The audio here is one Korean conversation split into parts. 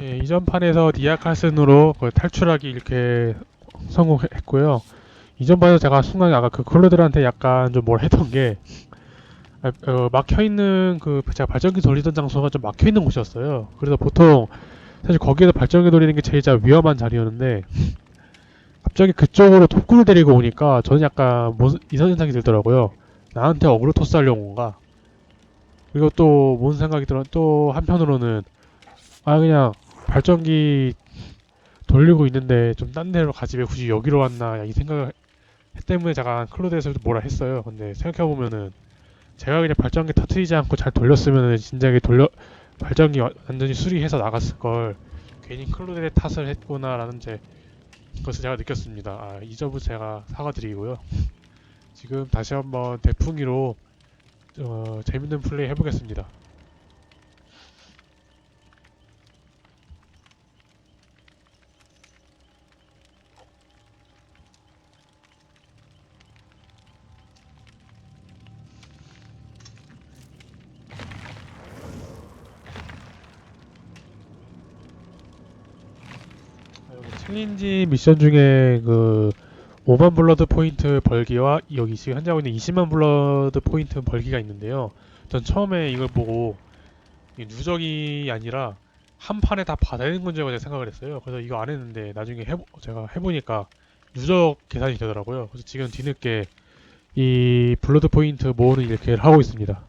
예, 이전 판에서 니아칼슨으로 그 탈출하기 이렇게 성공했고요. 이전 판에서 제가 순간 아까 그 클로들한테 약간 좀 뭘 했던 게 아, 어, 막혀 있는 그 제가 발전기 돌리던 장소가 좀 막혀 있는 곳이었어요. 그래서 보통 사실 거기에서 발전기 돌리는 게 제일 자 위험한 자리였는데 갑자기 그쪽으로 톱구를 데리고 오니까 저는 약간 뭔 이상 현상이 들더라고요. 나한테 어그로 토스 하려고 온가? 그리고 또 뭔 생각이 들어 또 한편으로는 아 그냥 발전기 돌리고 있는데 좀 딴 데로 가지 왜 굳이 여기로 왔나 이 생각 때문에 제가 클로드에서도 뭐라 했어요. 근데 생각해 보면은 제가 그냥 발전기 터트리지 않고 잘 돌렸으면은 진작에 돌려 발전기 와- 완전히 수리해서 나갔을 걸 괜히 클로드의 탓을 했구나라는 제 그것을 제가 느꼈습니다. 아, 이 점은 제가 사과드리고요. 지금 다시 한번 대풍이로 어, 재밌는 플레이 해보겠습니다. 챌린지 미션 중에 그 5만 블러드 포인트 벌기와 여기 지금 현재 하고 있는 20만 블러드 포인트 벌기가 있는데요. 전 처음에 이걸 보고 누적이 아니라 한 판에 다 받아내는 건줄 알고 제가 생각을 했어요. 그래서 이거 안 했는데 나중에 해보, 제가 해보니까 누적 계산이 되더라고요. 그래서 지금 뒤늦게 이 블러드 포인트 모으는 이렇게 하고 있습니다.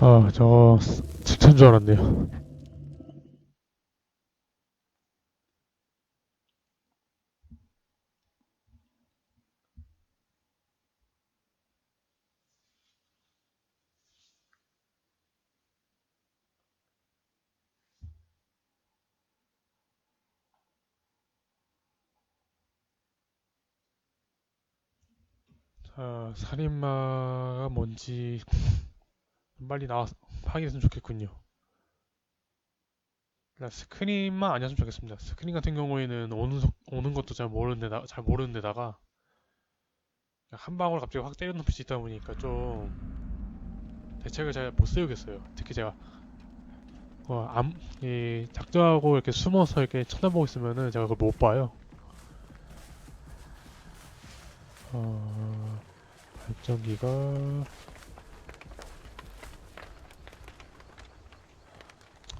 아, 저거 집천 줄 알았네요. 자, 살인마가 뭔지 빨리 나와 확인했으면 좋겠군요. 스크린만 아니었으면 좋겠습니다. 스크린 같은 경우에는 오는 속, 오는 것도 잘 모르는데다 잘 모르는데다가 한 방울 갑자기 확 때려 눕힐 수 있다 보니까 좀 대책을 잘 못 세우겠어요. 특히 제가 어, 암, 이 작정하고 이렇게 숨어서 이렇게 쳐다보고 있으면은 제가 그걸 못 봐요. 어, 발전기가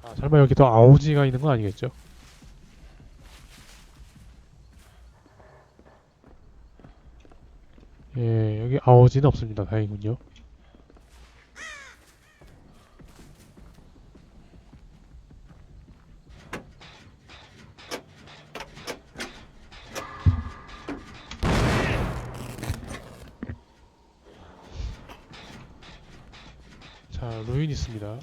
아, 설마 여기 또 아오지가 있는 거 아니겠죠? 예, 여기 아오지는 없습니다. 다행이군요. 자, 루인 있습니다.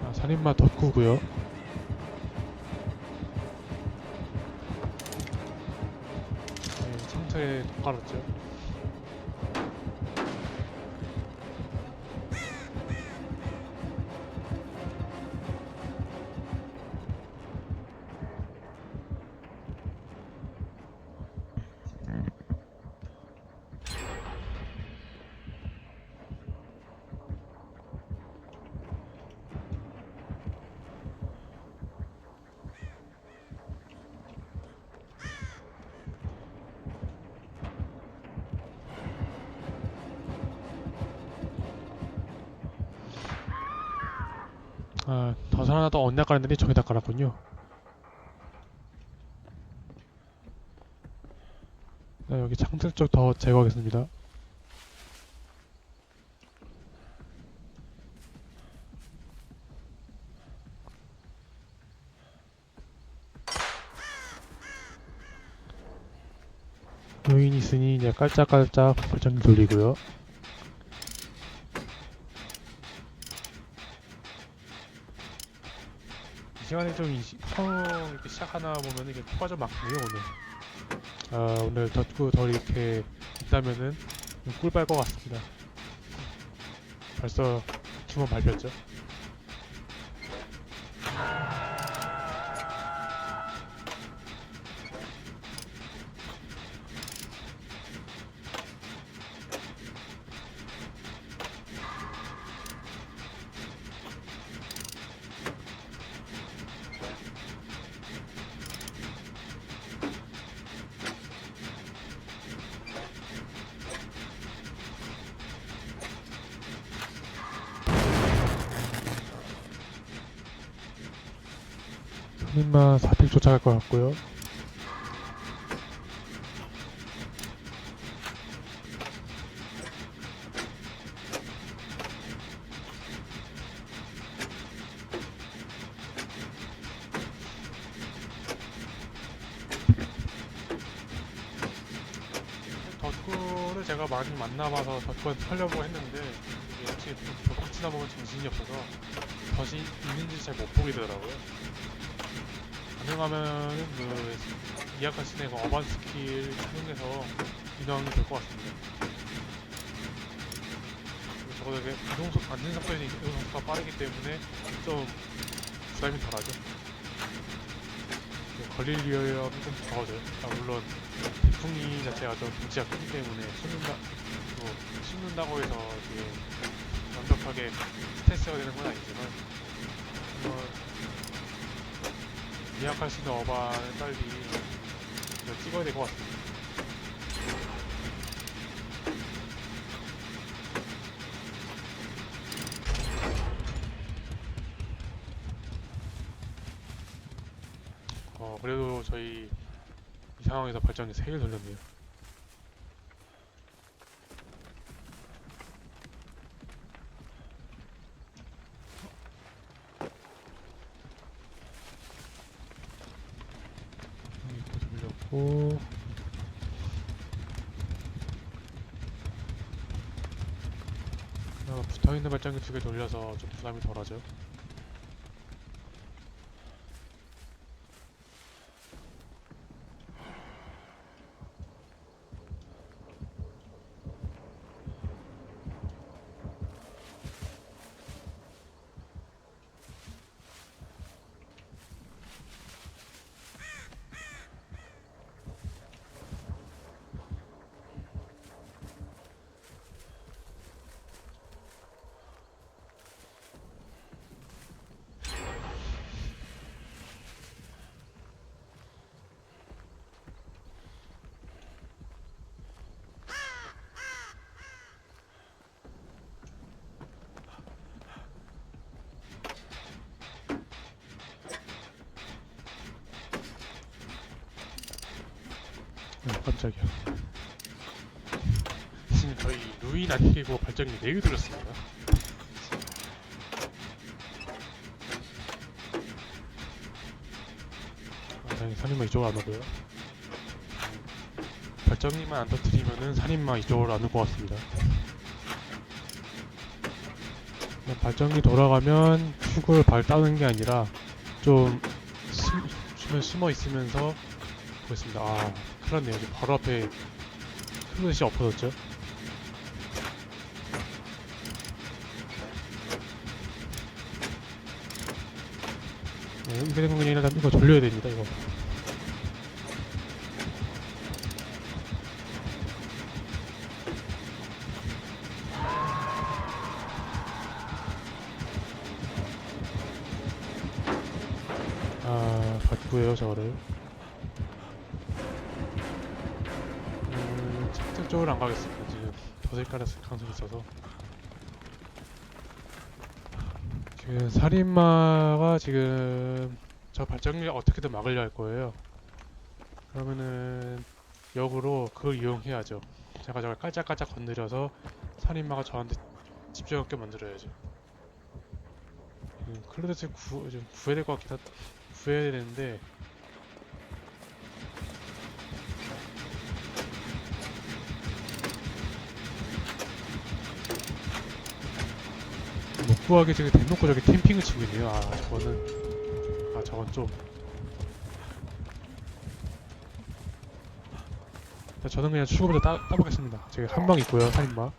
아, 살인마 덕후고요. 네, 상처에 독 깔았죠. 아, 덫을 하나 더 언제 깔았는데 저기다 깔았군요. 자, 여기 창틀 쪽 더 제거하겠습니다. 요인이 있으니 이제 깔짝깔짝 발전기 돌리고요. 이 시간에 좀 이- 처음 이렇게 시작하나 보면 이게 좀 막히네요 오늘. 아 오늘 덧구 덜 이렇게 있다면은 좀 꿀빨 것 같습니다. 벌써 주문 밟혔죠? 손님만 4픽 쫓아갈 것 같고요. 덧구를 제가 많이 만나봐서 덧구한테 하려고 했는데 이게 역시 벽 치다 보면 정신이 없어서 덫이 있는지 잘 못 보게 되더라고요. 가능하면 그 이약하신 애가 어반 스킬 사용해서 인왕이 될 것 같습니다. 적어도 이게 이동속 안전 속도는 이동 속도가 빠르기 때문에 좀 부담이 덜하죠. 그 걸릴 위험이 좀 적어져요. 아, 물론 태풍이 자체가 좀 덩치가 크기 때문에 씹는다, 또 씹는다고 해서 완벽하게 스트레스가 되는 건 아니지만 한번 예약할 수 있는 어반을 빨리 찍어야 될 것 같습니다. 어 그래도 저희 이 상황에서 발전기 3개 돌렸네요. 돌렸고 그나마 붙어있는 발전기 두 개 돌려서 좀 부담이 덜하죠. 깜짝이야. 지금 저희 루인 안 끼고 발전기 4개 돌렸습니다. 아, 다행히 산인마 이쪽으로 안 오고요. 발전기만 안 터뜨리면은 산인마 이쪽으로 안 올 것 같습니다. 그냥 발전기 돌아가면 축을 발 따는 게 아니라 좀 숨, 숨어 있으면서 보겠습니다. 아, 큰일 났네요. 여기 바로 앞에 흑은씨 엎어졌죠? 네, 된 거니 일단 이거 돌려야 됩니다, 이거. 음, 착륙 쪽으로 안 가겠습니다. 지금 덫을 깔았을 가능성이 있어서. 그 살인마가 지금 저 발전기를 어떻게든 막으려 할 거예요. 그러면은 역으로 그걸 이용해야죠. 제가 저걸 깔짝깔짝 건드려서 살인마가 저한테 집중하게 만들어야죠. 음, 클로데스 구, 좀 구해야 될 것 같긴 하다. 구해야 되는데 못 구하게 저기 대놓고 저기 캠핑을 치고 있네요. 아 저거는 아 저건 좀 자, 저는 그냥 출구부터 따, 따보겠습니다. 저기 한방 있고요, 살인마.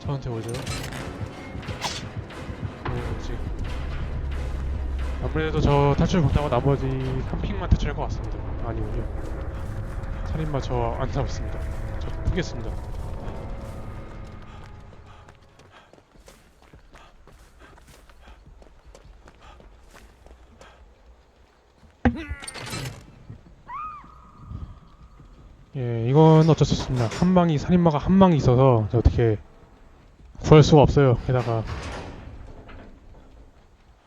저한테 오죠. 뭐지? 아무래도 저 탈출 못하고 나머지 3픽만 탈출할 것 같습니다. 아니군요. 살인마 저안 타고 있습니다. 저 푸겠습니다. 예, 이건 어쩔 수 없습니다. 한 방이 살인마가 한 방이 있어서 어떻게 구할 수가 없어요. 게다가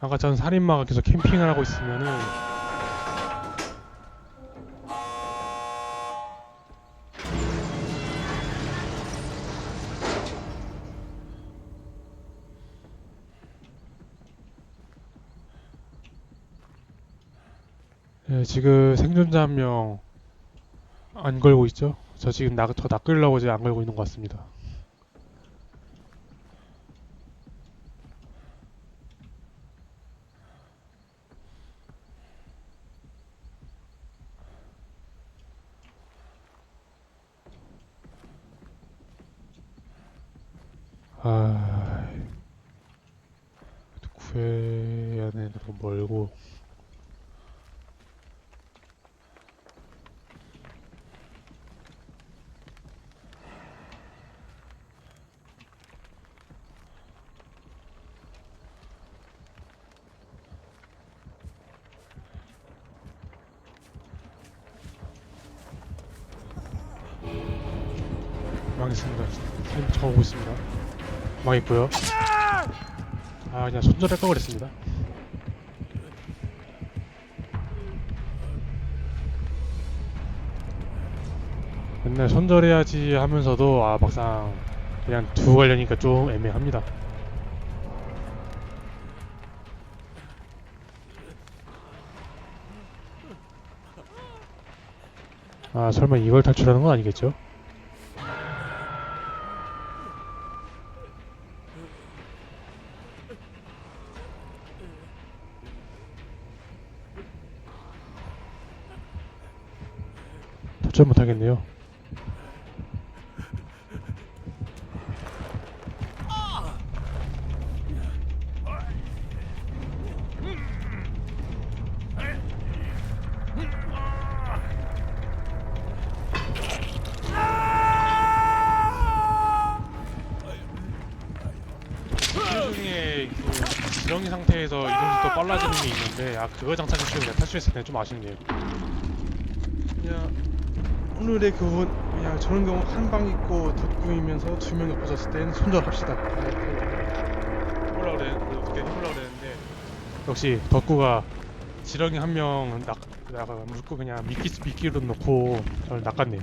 아까 전 살인마가 계속 캠핑을 하고 있으면은 예, 지금 생존자 한 명 안 걸고 있죠? 저 지금 나, 더 낚으려고 지금 안 걸고 있는 것 같습니다. 아, 구해야 되는 거 멀고. 망했습니다. 사진 적어보고 있습니다. 망했고요. 아 그냥 손절할 걸 그랬습니다. 맨날 손절해야지 하면서도 아 막상 그냥 두고 가려니까 좀 애매합니다. 아 설마 이걸 탈출하는 건 아니겠죠? 탈출 못하겠네요. 킬 중에 그 지렁이 상태에서 이동 속도 빨라지는 게 있는데 아 그거 그냥 탈출했을 때는 좀 아쉽네요. 그냥 오늘의 교훈. 그냥 저런 경우 한 방 있고 덕구이면서 두 명이 없어졌을 때는 손절합시다. 해보려고 그랬는데 어떻게 해보려고 그랬는데. 역시 덕구가 지렁이 한명 낙, 나가 물고 그냥 미끼, 미끼로 놓고 저를 낚았네요